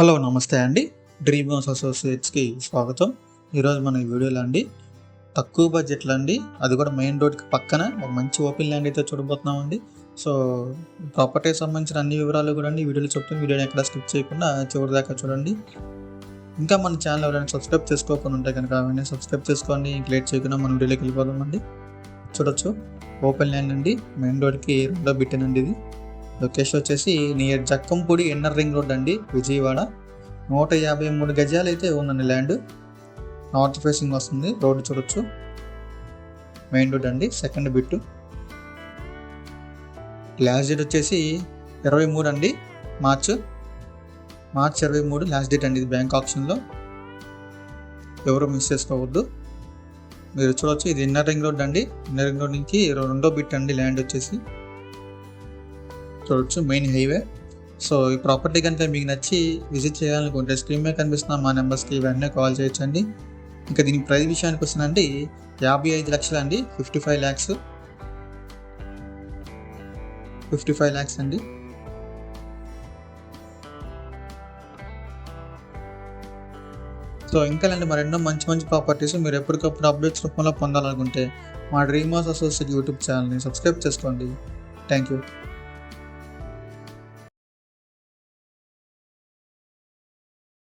Hello నమస్తే అండి. Dream house అసోసియేట్స్కి స్వాగతం. ఈరోజు మన ఈ వీడియోలో అండి తక్కువ బడ్జెట్లో అండి అది కూడా మెయిన్ రోడ్కి పక్కన ఒక మంచి ఓపెన్ ల్యాండ్ అయితే చూడబోతున్నామండి సో ప్రాపర్టీకి సంబంధించిన అన్ని వివరాలు కూడా అండి వీడియోలో చెప్తాం వీడియోని ఎక్కడ స్కిప్ చేయకుండా చివరి దాకా చూడండి. ఇంకా మన ఛానల్ ఎవరైనా సబ్స్క్రైబ్ చేసుకోకుండా ఉంటే కనుక అవన్నీ సబ్స్క్రైబ్ చేసుకోండి. ఇంక లేట్ చేయకుండా మన వీడియోలోకి వెళ్ళిపోదామండి చూడొచ్చు. ఓపెన్ ల్యాండ్ అండి మెయిన్ రోడ్కి రెండో బిట్టనండి ఇది. లొకేషన్ వచ్చేసి near Jakkampudi inner ring road అండి విజయవాడ. నూట యాభై మూడు గజాలు అయితే ఉందండి ల్యాండ్ నార్త్ ఫేసింగ్ వస్తుంది రోడ్డు చూడొచ్చు. మెయిన్ రోడ్ అండి సెకండ్ బిట్టు లాస్ట్ డేట్ వచ్చేసి ఇరవై మూడు అండి మార్చ్ మార్చ్ ఇరవై మూడు లాస్ట్ డేట్ అండి ఇది బ్యాంక్ ఆప్షన్లో ఎవరు మిస్ చేసుకోవద్దు. మీరు చూడవచ్చు ఇది ఇన్నర్ రింగ్ రోడ్ అండి. ఇన్నర్ రింగ్ రోడ్ నుంచి రెండో బిట్ అండి ల్యాండ్ వచ్చేసి. చూడొచ్చు మెయిన్ హైవే సో ఈ ప్రాపర్టీ కనుక మీకు నచ్చి విజిట్ చేయాలనుకుంటే స్క్రీన్ మీద కనిపిస్తున్న మా నెంబర్స్కి వెంటనే కాల్ చేయొచ్చండి. ఇంకా దీని ప్రైస్ విషయానికి వస్తుందండి యాభై ఐదు లక్షలు అండి fifty five lakhs fifty five lakhs అండి. సో ఇంకా అండి మరెన్నో మంచి మంచి ప్రాపర్టీస్ మీరు ఎప్పటికప్పుడు అప్డేట్స్ రూపంలో పొందాలనుకుంటే మా డ్రీమ్ హౌస్ అసోసియేట్ యూట్యూబ్ ఛానల్ని సబ్స్క్రైబ్ చేసుకోండి. Thank you